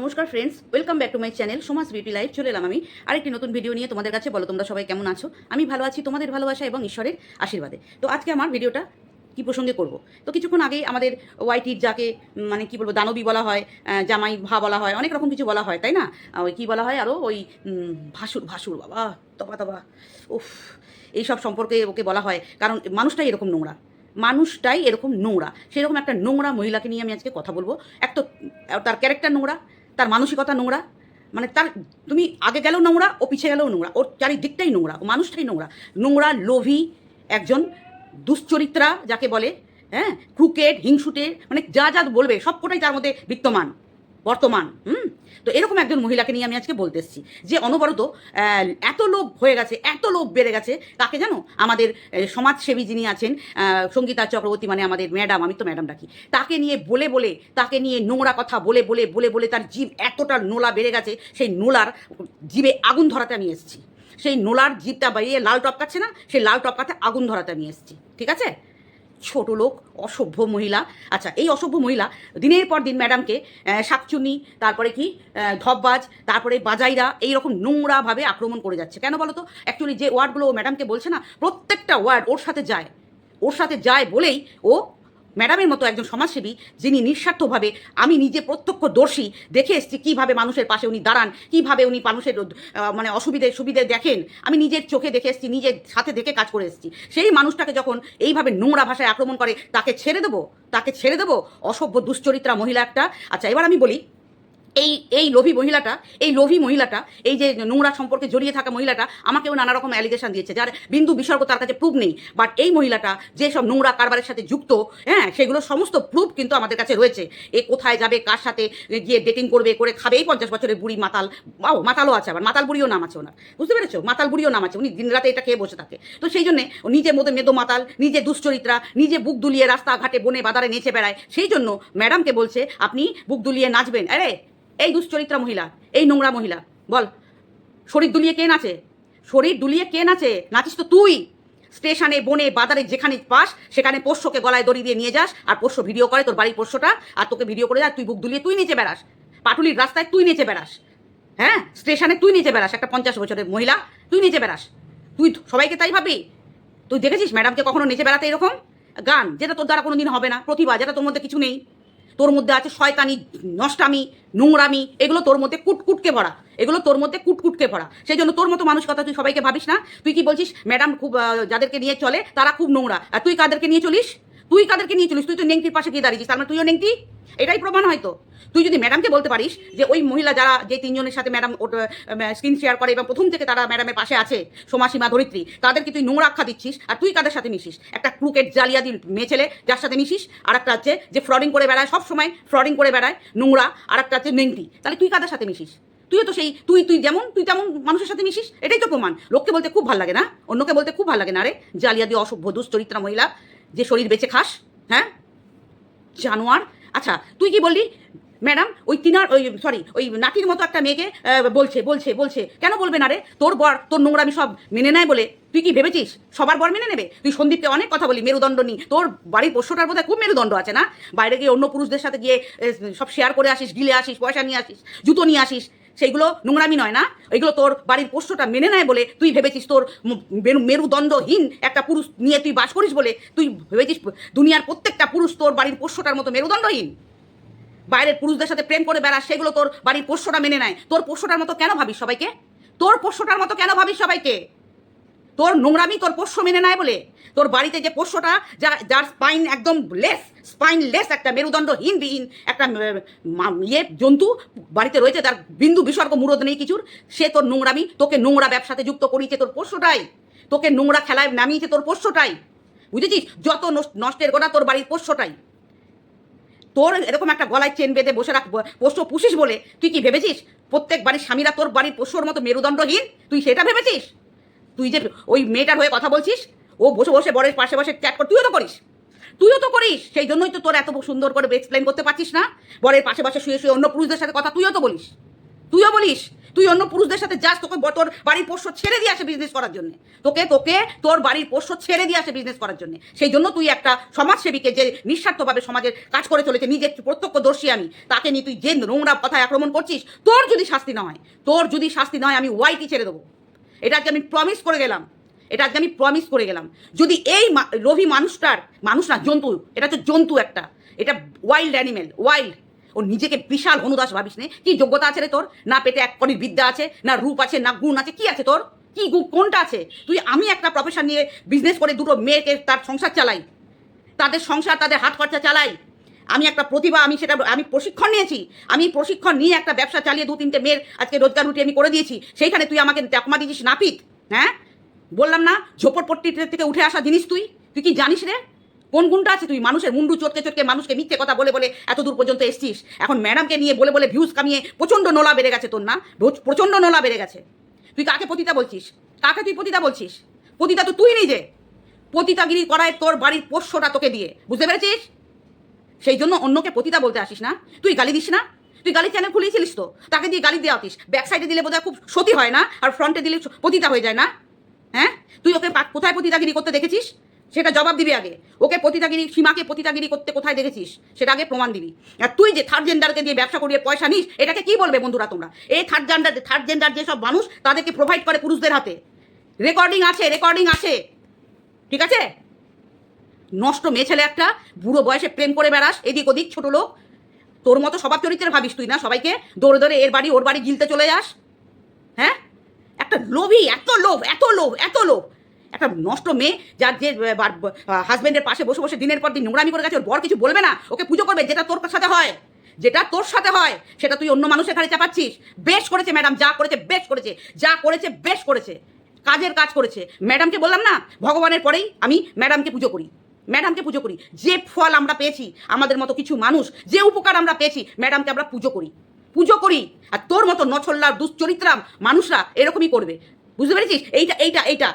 নমস্কার friends welcome back to my channel সমাজ beauty life চলে এলাম আমি। আরেকটি নতুন ভিডিও নিয়ে তোমাদের কাছে। বলো, তোমরা সবাই কেমন আছো? আমি ভালো আছি, তোমাদের ভালোবাসা এবং ঈশ্বরের আশীর্বাদে। তো আজকে আমার ভিডিওটা কি প্রসঙ্গে করব? তো কিছুক্ষণ আগেই আমাদের ওয়াইটির যাকে মানে কি বলব, দানবী বলা হয় জামাই ভা বলা হয়, অনেক রকম কিছু বলা হয়, তাই না? ওই কী বলা হয় আরও ওই ভাসুর ভাসুর বাবা, তবা তবা। উফ, এইসব সম্পর্কে ওকে বলা হয়, কারণ মানুষটাই এরকম নোংরা। মানুষটাই এরকম নোংরা। সেরকম একটা নোংরা মহিলাকে নিয়ে আমি আজকে কথা বলব। এক তো, তার ক্যারেক্টার নোংরা তার মানসিকতা নোংরা মানে তার, তুমি আগে গেলেও নোংরা, ও পিছিয়ে গেলেও নোংরা, ওর চারিদিকটাই নোংরা, ও মানুষটাই নোংরা। নোংরা, লোভী একজন দুশ্চরিত্রা, যাকে বলে হ্যাঁ ক্রুকেট হিংসুটে মানে যা যা বলবে, সবকটাই তার মধ্যে বিদ্যমান। বর্তমান, হুম? তো এরকম একজন মহিলাকে নিয়ে আমি আজকে বলতে এসেছি, যে অনবরত এত লোভ হয়ে গেছে, এত লোভ বেড়ে গেছে কাকে জানো, আমাদের সমাজসেবী যিনি আছেন সঙ্গীতা চক্রবর্তী মানে আমাদের ম্যাডাম, আমি তো ম্যাডাম ডাকি তাকে নিয়ে বলে বলে, তাকে নিয়ে নোংরা কথা বলে বলে বলে বলে তার জীব এতটা নোলা বেড়ে গেছে, সেই নোলার জীবে আগুন ধরাতে আমি এসেছি। সেই নোলার জীবটা বাড়িয়ে লাল টপকাচ্ছে না সেই লাল টপকাতে আগুন ধরাতে আমি এসেছি, ঠিক আছে? ছোট লোক, অসভ্য মহিলা। আচ্ছা এই অসভ্য মহিলা দিনের পর দিন ম্যাডামকে শাকচুনি তারপরে কি ধববাজ, তারপরে বাজাইরা এই রকম নোংরাভাবে আক্রমণ করে যাচ্ছে। কেন বলো তো অ্যাকচুয়ালি যে ওয়ার্ডগুলো ও ম্যাডামকে বলছে না, প্রত্যেকটা ওয়ার্ড ওর সাথে যায়। ওর সাথে যায় বলেই ও ম্যাডামের মতো একজন সমাজসেবী যিনি নিঃস্বার্থভাবে আমি নিজে প্রত্যক্ষদর্শী দেখে এসছি কীভাবে মানুষের পাশে উনি দাঁড়ান, কীভাবে উনি মানুষের মানে অসুবিধে, সুবিধে দেখেন। আমি নিজের চোখে দেখে এসেছি, নিজের সাথে দেখে কাজ করে এসেছি। সেই মানুষটাকে যখন এইভাবে নোংরা ভাষায় আক্রমণ করে, তাকে ছেড়ে দেবো? তাকে ছেড়ে দেবো? অসভ্য, দুশ্চরিত্রা মহিলা একটা। আচ্ছা এবার আমি বলি এই এই লোভী মহিলাটা, এই লোভী মহিলাটা, এই যে নোংরা সম্পর্কে জড়িয়ে থাকা মহিলাটা আমাকেও নানা রকম অ্যালিগেশন দিয়েছে, যার বিন্দু বিসর্গ তার কাছে প্রুফ নেই। বাট এই মহিলাটা যে সব নোংরা কারবারের সাথে যুক্ত হ্যাঁ সেগুলো সমস্ত প্রুফ কিন্তু আমাদের কাছে রয়েছে। এ কোথায় যাবে, কার সাথে গিয়ে ডেটিং করবে, করে খাবে, এই পঞ্চাশ বছরের বুড়ি মাতাল বাও মাতালও আছে আবার, মাতাল বুড়িও নাম আছে ওনার। বুঝতে পেরেছ? মাতাল বুড়িও নাম আছে, উনি দিনরাতে এটা খেয়ে বসে থাকে। তো সেই জন্যে ও নিজের মধ্যে মেদো মাতাল, নিজে দুশ্চরিত্রা, নিজে বুক দুলিয়ে রাস্তাঘাটে বনে বাজারে নেচে বেড়ায়। সেই জন্য ম্যাডামকে বলছে, আপনি বুক দুলিয়ে নাচবেন। আরে এই দুশ্চরিত্রা মহিলা, এই নোংরা মহিলা, বল। শরীর দুলিয়ে কে নাচে? শরীর দুলিয়ে কে নাচে? নাচিস তো তুই। স্টেশনে, বনে, বাজারে যেখানে পাস, সেখানে পোষ্যকে গলায় দড়ি দিয়ে নিয়ে যাস, আর পোষ্য ভিডিও করে তোর বাড়ির পোষ্যটা, আর তোকে ভিডিও করে যা তুই বুক দুলিয়ে তুই নিচে বেড়াস। পাটুলির রাস্তায় তুই নিচে বেড়াস। হ্যাঁ? স্টেশনে তুই নিচে বেড়াস, একটা পঞ্চাশ বছরের মহিলা, তুই নিচে বেড়াস। তুই সবাইকে তাই ভাবি তুই দেখেছিস ম্যাডামকে কখনো নিচে বেড়াতে এরকম? গান, যেটা তোর দ্বারা কোনো দিন হবে না, প্রতিভা, যেটা তোর মধ্যে কিছু নেই। তোর মধ্যে আছে শয়তানি, নষ্টামি, নোংরামি, এগুলো তোর মধ্যে কুটকুটকে ভরা। এগুলো তোর মধ্যে কুটকুটকে ভরা। সেই জন্য তোর মতো মানুষ কথা তুই সবাইকে ভাবিস না। তুই কি বলছিস, ম্যাডাম খুব যাদেরকে নিয়ে চলে, তারা খুব নোংরা। আর তুই কাদেরকে নিয়ে চলিস? তুই কাদেরকে নিয়ে চলিস? তুই তো নেংটির পাশে গিয়ে দাঁড়িয়েছিস, তার মানে তুইও নেংটি? এটাই প্রমাণ হয়তো। তুই যদি ম্যাডামকে বলতে পারিস যে ওই মহিলা যারা, যে তিনজনের সাথে ম্যাডাম স্ক্রিন শেয়ার করে এবং প্রথম থেকে তারা ম্যাডামের পাশে আছে, সোমাসীমা ধরিত্রী, তাদেরকে তুই নোংরা আখ্যা দিচ্ছিস আর তুই কাদের সাথে মিশিস? একটা ক্রুকেট জালিয়াদি মেয়ে ছেলে যার সাথে মিশিস আর একটা হচ্ছে যে ফ্রডিং করে বেড়ায়, সব সময় ফ্রডিং করে বেড়ায়, নোংরা আর একটা হচ্ছে নেংটি। তাহলে তুই কাদের সাথে মিশিস? তুইও তো সেই, তুই তুই যেমন, তুই তেমন মানুষের সাথে মিশিস, এটাই তো প্রমাণ। লোককে বলতে খুব ভালো লাগে না? অন্যকে বলতে খুব ভালো লাগে না রে? জালিয়াদি অসভ্য, দুশ্চরিত্রা মহিলা। যে শরীর বেঁচে খাস হ্যাঁ? জানোয়ার। আচ্ছা তুই কি বললি? ম্যাডাম, ওই তিনার, ওই সরি ওই নাতির মতো একটা মেয়েকে বলছে বলছে বলছে। কেন বলবে না রে? তোর বর, তোর নোংরামি সব মেনে নেয় বলে। তুই কি ভেবেছিস? সবার বর মেনে নেবে? তুই সন্দীপকে অনেক কথা বলি, মেরুদণ্ড নি তোর বাড়ির পোষ্যটার বোধহয় খুব মেরুদণ্ড আছে, না? বাইরে গিয়ে অন্য পুরুষদের সাথে গিয়ে সব শেয়ার করে আসিস গিলে আসিস, পয়সা নিয়ে আসিস, জুতো নিয়ে আসিস। সেইগুলো নোংরামি নয় না। ওইগুলো তোর বাড়ির পোষ্যটা মেনে নেয় বলে তুই ভেবেছিস তোর মেরু- মেরুদণ্ডহীন একটা পুরুষ নিয়ে তুই বাস করিস বলে তুই ভেবেছিস দুনিয়ার প্রত্যেকটা পুরুষ তোর বাড়ির পোষ্যটার মতো মেরুদণ্ডহীন? বাইরের পুরুষদের সাথে প্রেম করে বেড়া সেগুলো তোর বাড়ির পোষ্যটা মেনে নেয়। তোর পোষ্যটার মতো কেন ভাবিস সবাইকে? তোর পোষ্যটার মতো কেন ভাবিস সবাইকে? তোর নোংরামি তোর পোষ্য মেনে নেয় বলে। তোর বাড়িতে যে পোষ্যটা, যা, যার স্পাইন একদম লেস স্পাইন লেস একটা মেরুদণ্ডহীন বিহীন একটা ইয়ে জন্তু বাড়িতে রয়েছে, তার বিন্দু বিসর্গ, মুরদ নেই কিছুর, সে তোর নোংরামি, তোকে নোংরা ব্যবসাতে যুক্ত করিয়েছে তোর পোষ্যটাই। তোকে নোংরা খেলায় নামিয়েছে তোর পোষ্যটাই। বুঝেছিস? যত নষ্ট- নষ্টের গোটা তোর বাড়ির পোষ্যটাই। তোর এরকম একটা গলায় চেন বেঁধে বসে রাখ পোষ্য পুষিস বলে। তুই কি ভেবেছিস? প্রত্যেক বাড়ির স্বামীরা তোর বাড়ির পোষ্যর মতো মেরুদণ্ডহীন? তুই সেটা ভেবেছিস? তুই যে ওই মেয়েটার হয়ে কথা বলছিস, ও বসে বসে বরের পাশে বসে চ্যাট কর, তুইও তো করিস। তুইও তো করিস। সেই জন্যই তো তোর এত সুন্দর করে এক্সপ্লেন করতে পারছিস না। বরের পাশে পাশে শুয়ে শুয়ে অন্য পুরুষদের সাথে কথা তুইও তো বলিস। তুইও বলিস, তুই অন্য পুরুষদের সাথে যাস, তোকে তোর বাড়ির পোষ্য ছেড়ে দিয়ে আসে বিজনেস করার জন্য। তোকে তোকে তোর বাড়ির পোষ্য ছেড়ে দিয়ে আসে বিজনেস করার জন্য। সেই জন্য তুই একটা সমাজসেবীকে যে নিঃস্বার্থভাবে সমাজের কাজ করে চলেছে, নিজের প্রত্যক্ষদর্শী আমি, তাকে নিয়ে তুই যে নোংরা কথায় আক্রমণ করছিস, তোর যদি শাস্তি না হয়, তোর যদি শাস্তি না হয়, আমি ওয়াইটি ছেড়ে দেবো। এটা আজকে আমি প্রমিস করে গেলাম। এটা আজকে আমি প্রমিস করে গেলাম। যদি এই রবি মানুষটার মানুষ না, জন্তু। এটা হচ্ছে জন্তু একটা। এটা ওয়াইল্ড অ্যানিমেল ওয়াইল্ড ও নিজেকে বিশাল অনুদাস ভাবিস নে। কি যোগ্যতা আছে রে তোর? না পেটে এক কণির বিদ্যা আছে, না রূপ আছে, না গুণ আছে, কি আছে তোর? কি কোনটা আছে? তুই আমি একটা প্রফেশন নিয়ে বিজনেস করে দুটো মেয়েকে তার সংসার চালাই। তাদের সংসার, তাদের হাত খরচা চালাই। আমি একটা প্রতিভা, আমি সেটা, আমি প্রশিক্ষণ নিয়েছি। আমি প্রশিক্ষণ নিয়ে একটা ব্যবসা চালিয়ে দু তিনটে মেয়ের আজকে রোজগার রুটি আমি করে দিয়েছি। সেইখানে তুই আমাকে চাকমা দিয়েছিস নাপিত হ্যাঁ? বললাম না, ঝোপড়পট্টি থেকে উঠে আসা জিনিস তুই? তুই কি জানিস রে? কোন গুণটা আছে তুই? মানুষের মুন্ডু চটকে চটকে মানুষকে মিথ্যে কথা বলে বলে এত দূর পর্যন্ত এসছিস। এখন ম্যাডামকে নিয়ে বলে বলে ভিউজ কামিয়ে প্রচণ্ড নোলা বেড়ে গেছে তোর না? প্রচণ্ড নোলা বেড়ে গেছে। তুই কাকে পতিতা বলছিস? কাকে তুই পতিতা বলছিস? পতিতা তো তুই নিজে। পতিতাগিরি করায় তোর বাড়ির পোষ্যটা তোকে দিয়ে। বুঝতে পেরেছিস? সেই জন্য অন্যকে পতিতা বলতে আসিস না। তুই গালি দিস না। তুই গালি চ্যানেল খুলিয়েছিলিস তো? তাকে দিয়ে গালি দেওয়া হতিস। ব্যাক সাইডে দিলে বোধহয় খুব সতী হয় না, আর ফ্রন্টে দিলে পতিতা হয়ে যায় না। হ্যাঁ? তুই ওকে কোথায় পতিতাগিরি করতে দেখেছিস? সেটা জবাব দিবি আগে। ওকে পতিতাগিরি, সীমাকে পতিতাগিরি করতে কোথায় দেখেছিস? সেটা আগে প্রমাণ দিবি। আর তুই যে থার্ড জেন্ডারকে দিয়ে ব্যবসা করিয়ে পয়সা নিস, এটাকে কি বলবে বন্ধুরা তোমরা? এই থার্ড জেন্ডার থার্ড জেন্ডার যেসব মানুষ, তাদেরকে প্রোভাইড করে পুরুষদের হাতে। রেকর্ডিং আছে রেকর্ডিং আছে। ঠিক আছে? নষ্ট মেয়ে ছেলে একটা, বুড়ো বয়সে প্রেম করে বেড়াস, এদিক ওদিক ছোট লোক। তোর মতো সবার চরিত্রের ভাবিস তুই না, সবাইকে দৌড়ে দৌড়ে এর বাড়ি, ওর বাড়ি গিলতে চলে যাস। হ্যাঁ? একটা লোভী, এত লোভ এত লোভ এত লোভ। একটা নষ্ট মেয়ে যার যে হাজব্যান্ডের পাশে বসে বসে দিনের পর দিন নোংরামি করে গেছে, ওর বর কিছু বলবে না, ওকে পুজো করবে, যেটা তোর সাথে হয়, যেটা তোর সাথে হয়, সেটা তুই অন্য মানুষের ঘাড়ে চাপাচ্ছিস। বেশ করেছে ম্যাডাম যা করেছে, বেশ করেছে, যা করেছে, বেশ করেছে, কাজের কাজ করেছে। ম্যাডামকে বললাম না, ভগবানের পরেই আমি ম্যাডামকে পুজো করি। ম্যাডামকে পুজো করি। যে ফল আমরা পেয়েছি, আমাদের মতো কিছু মানুষ, যে উপকার আমরা পেয়েছি, ম্যাডামকে আমরা পুজো করি। পুজো করি। আর তোর মতো নছল্লা দুশ্চরিত্রাম মানুষরা এরকমই করবে। বুঝতে পেরেছিস? এইটা এইটা এইটা।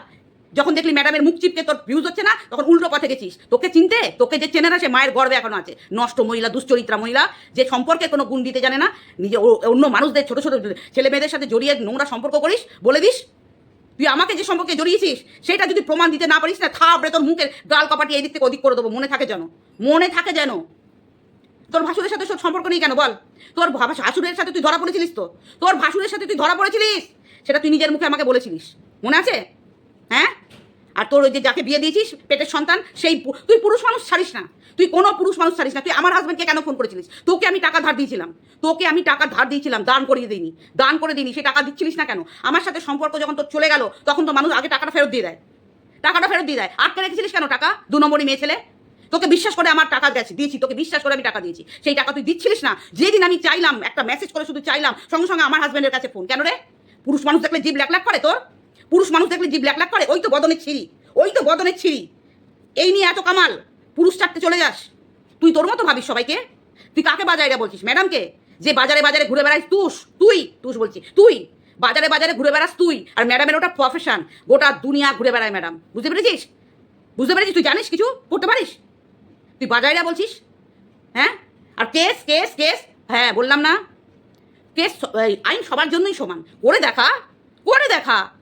যখন দেখলি ম্যাডামের মুখ চিপকে তোর ভিউজ হচ্ছে না, তখন উল্টো পথে গেছিস। তোকে চিনতে? তোকে যে চেনে না, সে মায়ের গর্বে এখনও আছে। নষ্ট মহিলা, দুশ্চরিত্রা মহিলা, যে সম্পর্কে কোনো গুণ দিতে জানে না, নিজে অন্য মানুষদের, ছোটো ছোটো ছেলে মেয়েদের সাথে জড়িয়ে নোংরা সম্পর্ক করিস, বলে দিস তুই আমাকে যে সম্পর্কে জড়িয়েছিস, সেটা যদি প্রমাণ দিতে না পারিস না থাপড়ে তোর মুখের গাল কপাটি এদিক থেকে ওদিক করে দেবো। মনে থাকে যেন, মনে থাকে যেন। তোর ভাসুরের সাথে সব সম্পর্ক নেই কেন বল? তোর ভাসুরের সাথে তুই ধরা পড়েছিলিস তো? তোর ভাসুরের সাথে তুই ধরা পড়েছিলিস? সেটা তুই নিজের মুখে আমাকে বলেছিলিস। মনে আছে? আর তোর ওই যে যাকে বিয়ে দিয়েছিস, পেটের সন্তান, সেই তুই পুরুষ মানুষ ছাড়িস না। তুই কোনো পুরুষ মানুষ ছাড়িস না। তুই আমার হাজব্যান্ডকে কেন ফোন করেছিলিস? তোকে আমি টাকা ধার দিয়েছিলাম। তোকে আমি টাকা ধার দিয়েছিলাম, দান করিয়ে দিইনি। দান করে দিইনি, সে টাকা দিচ্ছিলিস না কেন? আমার সাথে সম্পর্ক যখন তোর চলে গেল, তখন তো মানুষ আগে টাকাটা ফেরত দিয়ে দেয়। টাকাটা ফেরত দিয়ে দেয়। আটকে রেখেছিলিস কেন টাকা? দু নম্বরই মেয়ে ছেলে। তোকে বিশ্বাস করে আমার টাকা গেছে, দিয়েছি। তোকে বিশ্বাস করে আমি টাকা দিয়েছি। সেই টাকা তুই দিচ্ছিলিস না। যেদিন আমি চাইলাম, একটা মেসেজ করে শুধু চাইলাম, সঙ্গে সঙ্গে আমার হাজব্যান্ডের কাছে ফোন কেন রে? পুরুষ মানুষ দেখলে জিভ ল্যাক ল্যাক করে তোর। পুরুষ মানুষ দেখলে জিভ ল্যাক করে, ওই তো বদনের ছিঁড়ি, ওই তো বদনের ছিঁড়ি। এই নিয়ে এত কামাল, পুরুষ চারটে চলে যাস। তুই তোর মতো ভাবিস সবাইকে? তুই কাকে বাজারে বলছিস? ম্যাডামকে? যে বাজারে বাজারে ঘুরে বেড়াইস তুস তুই তুস বলছি, তুই। বাজারে বাজারে ঘুরে বেড়াস তুই। আর ম্যাডামের ওটা প্রফেশন গোটা দুনিয়া ঘুরে বেড়ায় ম্যাডাম। বুঝতে পেরেছিস? বুঝতে পেরেছিস? তুই জানিস কিছু? করতে পারিস? তুই বাজারে বলছিস? হ্যাঁ? আর কেস কেস কেস? হ্যাঁ বললাম না। কেস আইন সবার জন্যই সমান। করে দেখা করে দেখা।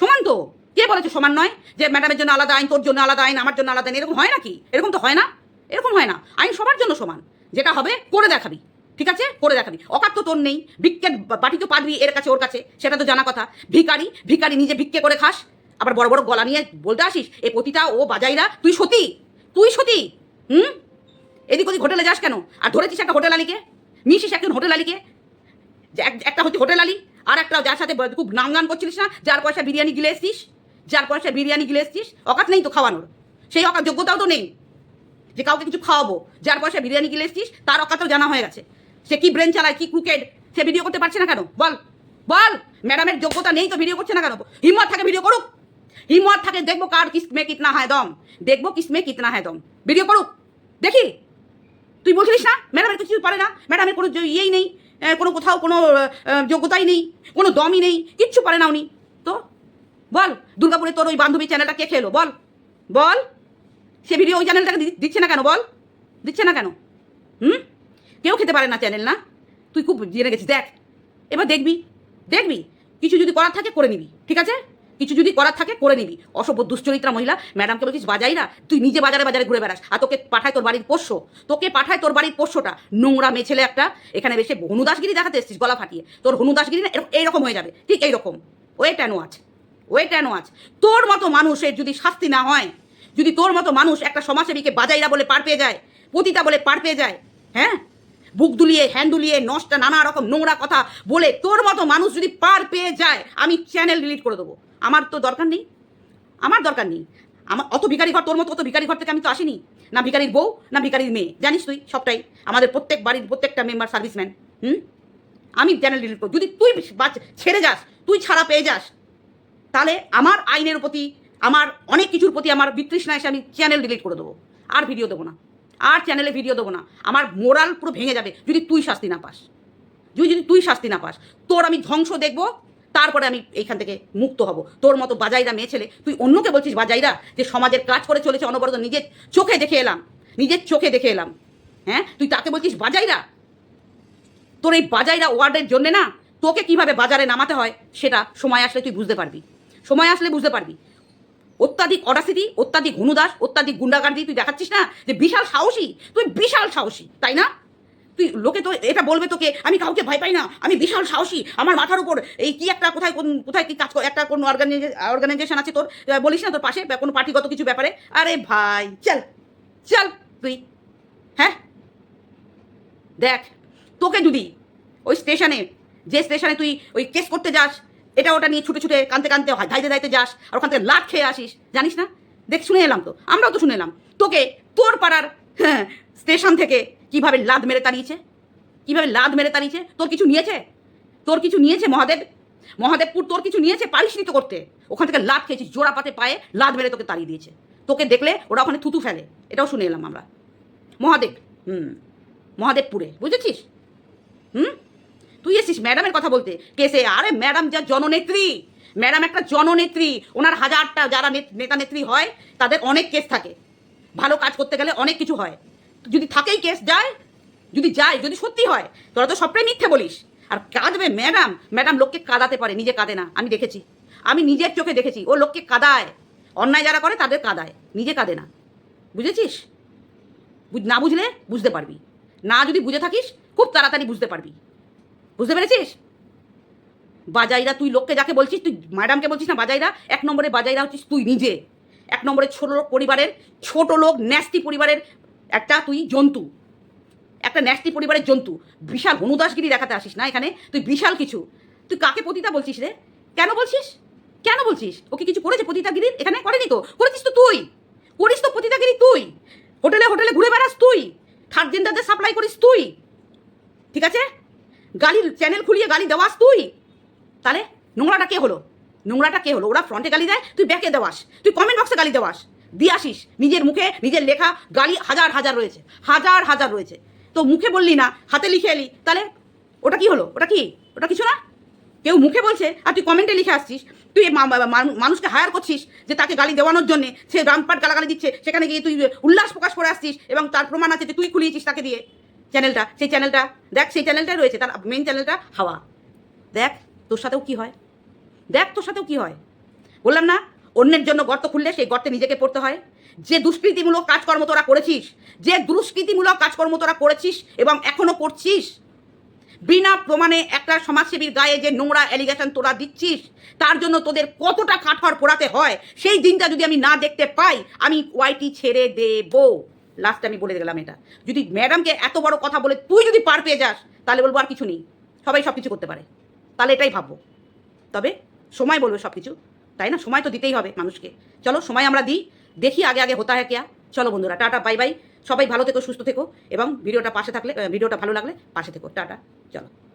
সমান তো? কে বলেছে সমান নয়? যে ম্যাডামের জন্য আলাদা আইন, তোর জন্য আলাদা আইন, আমার জন্য আলাদা আইন, এরকম হয় নাকি? এরকম তো হয় না। এরকম হয় না। আইন সবার জন্য সমান। যেটা হবে, করে দেখাবি। ঠিক আছে? করে দেখাবি। অকাত তো তোর নেই। ভিক্ষের বাটি তো পাবি এর কাছে, ওর কাছে। সেটা তো জানা কথা। ভিকারি ভিকারি নিজে ভিক্ষে করে খাস। আবার বড় বড় গলা নিয়ে বলতে আসিস, এ পতিতা, ও বাজাইরা, তুই সতী? তুই সতী? হুম? এদিক ওদিক হোটেলে যাস কেন? আর ধরেছিস একটা হোটেল আলিকে? মিশিস একজন হোটেল আলিকে? একটা হচ্ছে হোটেল আলি আর একটা যার সাথে খুব নাম গান করছিলিস না, যার পয়সা বিরিয়ানি গিলে এসছিস, যার পয়সা বিরিয়ানি গিলে এসছিস, অকাত নেই তো খাওয়ানোর। সেই অকাত যোগ্যতাও তো নেই যে কাউকে কিছু খাওয়াবো। যার পয়সা বিরিয়ানি গিলে এসছিস, তার অকাতও জানা হয়ে গেছে। সে কি ব্রেন চালায়, কি ক্রিকেট সে ভিডিও করতে পারছে না কেন? বল বল। ম্যাডামের যোগ্যতা নেই তো ভিডিও করছে না কেন? হিম্মত থাকে ভিডিও করুক। হিম্মত থাকে দেখব কার কিসমে কিতনা হয় দম। দেখব কিসমে কিতনা হয় দম। ভিডিও করুক। দেখি। তুই বলছিলিস না? ম্যাডামের কিছু পারে না। ম্যাডামের কোনো ইয়েই নেই। কোনো কোথাও কোনো যোগ্যতাই নেই, কোনো দমই নেই, কিচ্ছু পারে না উনি। তো বল, দুর্গাপুরে তোর ওই বান্ধবী চ্যানেলটা কে খেলো? বল বল। সে ভিডিও ওই চ্যানেলটাকে দিচ্ছে না কেন? বল, দিচ্ছে না কেন? হুম? কেউ খেতে পারে না চ্যানেল না? তুই খুব জেনে গেছিস, দেখ। এবার দেখবি দেখবি। কিছু যদি করার থাকে করে নিবি, ঠিক আছে? কিছু যদি করার থাকে, করে নিবি। অসভ্য, দুশ্চরিত্রা মহিলা ম্যাডামকে বলছিস বাজাইরা তুই নিজে বাজারে বাজারে ঘুরে বেড়াস, আর তোকে পাঠায় তোর বাড়ির পোষ্য। তোকে পাঠায় তোর বাড়ির পোষ্যটা। নোংরা মেয়ে ছেলে একটা, এখানে বেশি হনুদাসগিরি দেখাতে এসছিস, গলা ফাটিয়ে। তোর হনুদাসগিরি না এইরকম হয়ে যাবে, ঠিক এইরকম। Wait and watch wait and watch তোর মতো মানুষের যদি শাস্তি না হয়, যদি তোর মতো মানুষ একটা সমাজসেবীকে বাজাইরা বলে পার পেয়ে যায়, পতিতা বলে পার পেয়ে যায় হ্যাঁ? বুক দুলিয়ে, হ্যান্ড দুলিয়ে, নষ্টা নানা রকম নোংরা কথা বলে তোর মতো মানুষ যদি পার পেয়ে যায়, আমি চ্যানেল ডিলিট করে দেবো। আমার তো দরকার নেই। আমার দরকার নেই। আমার অত ভিখারি ঘর, তোর মতো অত ভিখারি ঘর থেকে আমি তো আসিনি। না ভিখারির বউ, না ভিখারির মেয়ে। জানিস তুই সবটাই। আমাদের প্রত্যেক বাড়ির প্রত্যেকটা মেম্বার সার্ভিসম্যান হুম? আমি চ্যানেল ডিলিট করব। যদি তুই ছেড়ে যাস, তুই ছাড়া পেয়ে যাস, তাহলে আমার আইনের প্রতি, আমার অনেক কিছুর প্রতি আমার বিতৃষ্ণা এসে আমি চ্যানেল ডিলিট করে দেবো। আর ভিডিও দেবো না। আর চ্যানেলে ভিডিও দেবো না। আমার মোরাল পুরো ভেঙে যাবে যদি তুই শাস্তি না পাস। যদি যদি তুই শাস্তি না পাস, তোর আমি ধ্বংস দেখব, তারপরে আমি এইখান থেকে মুক্ত হব। তোর মতো বাজাইরা মেয়ে ছেলে, তুই অন্যকে বলছিস বাজাইরা, যে সমাজের কাজ করে চলেছে অনবরত নিজের চোখে দেখে এলাম, নিজের চোখে দেখে এলাম। হ্যাঁ? তুই তাকে বলছিস বাজাইরা? তোর এই বাজাইরা ওয়ার্ডের জন্যে না, তোকে কীভাবে বাজারে নামাতে হয়, সেটা সময় আসলে তুই বুঝতে পারবি। সময় আসলে বুঝতে পারবি। অত্যাধিক অডাসিটি, অত্যাধিক হুনুদাস, অত্যাধিক গুন্ডাগার্দি তুই দেখাচ্ছিস না যে বিশাল সাহসী? তুই বিশাল সাহসী, তাই না? তুই লোকে তো এটা বলবে তোকে, আমি কাউকে ভয় পাই না, আমি বিশাল সাহসী, আমার মাথার উপর, এই কি একটা, কোথায় কোন- কোথায় কি কাজ একটা কোন অর্গানাইজেশন আছে তোর? বলিস না তোর পাশে কোনো পার্টিগত কিছু ব্যাপারে? আরে ভাই, চল চল তুই হ্যাঁ? দেখ, তোকে যদি ওই স্টেশনে যে স্টেশনে তুই ওই কেস করতে যাস এটা ওটা নিয়ে ছুটে ছুটে কানতে কানতে হয় ধাইতে ধাইতে যাস আর ওখান থেকে লাট খেয়ে আসিস। জানিস না? দেখ শুনে এলাম তো আমরাও তো শুনে এলাম। তোকে তোর পাড়ার হ্যাঁ, স্টেশন থেকে কীভাবে লাদ মেরে তাড়িয়েছে? কীভাবে লাদ মেরে তাড়িয়েছে? তোর কিছু নিয়েছে? তোর কিছু নিয়েছে মহাদেব? মহাদেবপুর তোর কিছু নিয়েছে? পারিসনি তো করতে। ওখান থেকে লাদ খেয়েছিস জোড়া পাতে পায়ে লাদ মেরে তোকে তাড়িয়ে দিয়েছে। তোকে দেখলে ওরা ওখানে থুতু ফেলে এটাও শুনে এলাম আমরা। মহাদেব হুম মহাদেবপুরে বুঝেছিস? হুম? তুই এসিস ম্যাডামের কথা বলতে? কেসে আরে ম্যাডাম যা জননেত্রী। ম্যাডাম একটা জননেত্রী। ওনার হাজারটা যারা নেত- নেতা নেত্রী হয়, তাদের অনেক কেস থাকে। ভালো কাজ করতে গেলে অনেক কিছু হয়। যদি থাকেই কেস যায়, যদি যায়, যদি সত্যি হয়, তোরা তো সবটাই মিথ্যে বলিস। আর কাঁদবে ম্যাডাম। ম্যাডাম লোককে কাঁদাতে পারে, নিজে কাঁদে না। আমি দেখেছি। আমি নিজের চোখে দেখেছি। ও লোককে কাঁদায়। অন্যায় যারা করে, তাদের কাঁদায়। নিজে কাঁদে না। বুঝেছিস? বুঝ- না বুঝলে বুঝতে পারবি। না যদি বুঝে থাকিস, খুব তাড়াতাড়ি বুঝতে পারবি। বুঝতে পেরেছিস? বাজাইরা, তুই লোককে যাকে বলছিস, তুই ম্যাডামকে বলছিস না, বাজাইরা? এক নম্বরে বাজাইরা হচ্ছিস তুই নিজে। এক নম্বরে ছোট লোক পরিবারের, ছোট লোক ন্যাস্তি পরিবারের একটা তুই জন্তু। একটা ন্যাস্তি পরিবারের জন্তু। বিশাল হনুদাসগিরি দেখাতে আসিস না এখানে? তুই বিশাল কিছু। তুই কাকে পতিতা বলছিস রে? কেন বলছিস? কেন বলছিস? ওকে কিছু করেছে পতিতাগিরির? এখানে করেনি তো। করেছিস তো তুই। করিস তো পতিতাগিরি তুই। হোটেলে হোটেলে ঘুরে বেড়াস তুই। থার্ড জেন্ডারদের সাপ্লাই করিস তুই। ঠিক আছে? গালির চ্যানেল খুলিয়ে গালি দেওয়াস তুই? তাহলে নোংরাটা কে হলো? নোংরাটা কে হলো? ওরা ফ্রন্টে গালি দেয়, তুই ব্যাকে দেওয়াস। তুই কমেন্ট বক্সে গালি দেওয়াস। দিয়ে আসিস। নিজের মুখে, নিজের লেখা, গালি হাজার হাজার রয়েছে। হাজার হাজার রয়েছে। তো মুখে বললি না, হাতে লিখে এলি, তাহলে ওটা কি হলো? ওটা কি? ওটা কিছু না? কেউ মুখে বলছে, আর তুই কমেন্টে লিখে আসছিস। তুই মানুষকে হায়ার করছিস যে তাকে গালি দেওয়ানোর জন্য, সে রামপাট গালাগালি দিচ্ছে, সেখানে গিয়ে তুই উল্লাস প্রকাশ করে আসছিস এবং তার প্রমাণ আছে যে তুই খুলিয়েছিস তাকে দিয়ে। চ্যানেলটা সেই চ্যানেলটা দেখ সেই চ্যানেলটাই রয়েছে, তার মেন চ্যানেলটা হাওয়া। দেখ, তোর সাথেও কি হয়? দেখ, তোর সাথেও কি হয়? বললাম না, অন্যের জন্য গর্ত খুললে সেই গর্তে নিজেকে পড়তে হয়। যে দুষ্কৃতিমূলক কাজকর্ম তোরা করেছিস, যে দুষ্কৃতিমূলক কাজকর্ম তোরা করেছিস এবং এখনও করছিস, বিনা প্রমাণে একটা সমাজসেবীর গায়ে যে নোংরা অ্যালিগেশন তোরা দিচ্ছিস, তার জন্য তোদের কতটা কাঠখড় পোড়াতে হয়, সেই দিনটা যদি আমি না দেখতে পাই, আমি ওয়াইটি ছেড়ে দেবো। লাস্ট আমি বলে দিলাম এটা। যদি ম্যাডামকে এত বড় কথা বলে তুই যদি পার পেয়ে যাস, তাহলে বলব আর কিছু নেই। সবাই সব কিছু করতে পারে। তাহলে এটাই ভাববো। তবে সময় বলবে সব কিছু তাই না? সময় তো দিতেই হবে মানুষকে। চলো সময় আমরা দিই। দেখি আগে আগে হতা হ্যাঁ কেয়া। চলো বন্ধুরা, টাটা, বাই বাই। সবাই ভালো থেকো, সুস্থ থেকো। এবং ভিডিওটা পাশে থাকলে ভিডিওটা ভালো লাগলে পাশে থেকো। টাটা। চলো।